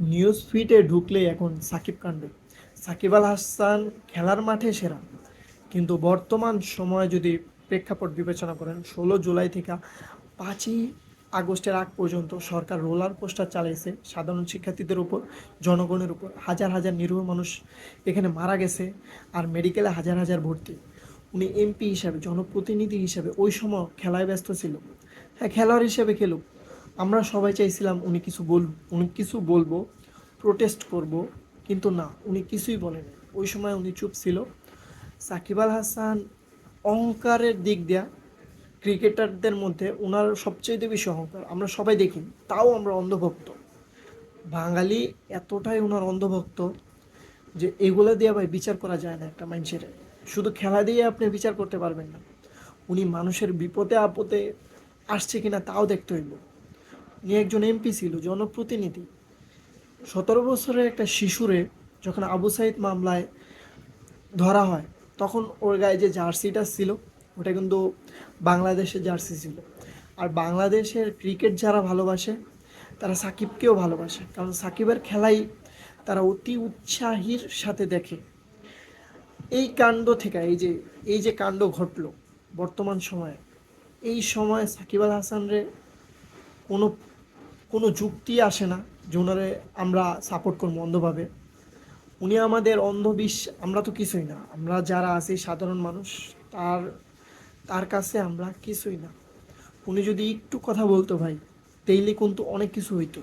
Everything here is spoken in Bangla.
নিউজ ফিডে ঢুকলে এখন সাকিব কাণ্ড। সাকিব আল হাসান খেলার মাঠে সেরা। কিন্তু বর্তমান সময়ে যদি প্রেক্ষাপট বিবেচনা করেন, ষোলো জুলাই থেকে পাঁচই আগস্টের আগ পর্যন্ত সরকার রোলার পোস্টার চালিয়েছে সাধারণ শিক্ষার্থীদের উপর, জনগণের উপর। হাজার হাজার নিরীহ মানুষ এখানে মারা গেছে আর মেডিকেলে হাজার হাজার ভর্তি। উনি এমপি হিসাবে, জনপ্রতিনিধি হিসাবে ওই সময় খেলায় ব্যস্ত ছিল। হ্যাঁ খেলোয়াড় হিসেবে খেলুক। আমরা সবাই চাইছিলাম উনি কিছু বল, উনি কিছু বলব প্রোটেস্ট করব, কিন্তু না, উনি কিছুই বলেনি। ওই সময় উনি চুপ ছিল। সাকিব আল হাসান অহংকারের দিক দেয়া ক্রিকেটারদের মধ্যে ওনার সবচেয়ে বেশি অহংকার। আমরা সবাই দেখি, তাও আমরা অন্ধভক্ত। বাঙালি এতটাই ওনার অন্ধভক্ত যে এগুলো দিয়ে ভাই বিচার করা যায় না একটা মানুষের শুধু খেলা দিয়ে আপনি বিচার করতে পারবেন না। উনি মানুষের বিপদে আপদে আসছে কিনা তাও দেখতে হইব। উনি একজন এমপি ছিল, জনপ্রতিনিধি। সতেরো বছরের একটা শিশুরে যখন আবু সাইদ মামলায় ধরা হয়, তখন ওর গায়ে যে জার্সিটা ছিল, ওটা কিন্তু বাংলাদেশের জার্সি ছিল। আর বাংলাদেশের ক্রিকেট যারা ভালোবাসে, তারা সাকিবকেও ভালোবাসে। কারণ সাকিবের খেলাই তারা অতি উৎসাহীর সাথে দেখে। এই কাণ্ড থেকে, এই যে এই যে কাণ্ড ঘটলো বর্তমান সময়ে, এই সময় সাকিব আল হাসানরে কোনো কোনো যুক্তি আসে না যে ওনারে আমরা সাপোর্ট করব অন্ধভাবে। উনি আমাদের অন্ধবিশ আমরা তো কিছুই না। আমরা যারা আছি, সাধারণ মানুষ, তার তার কাছে আমরা কিছুই না। উনি যদি একটু কথা বলতো ভাই, তেইলে কিন্তু অনেক কিছু হইতো।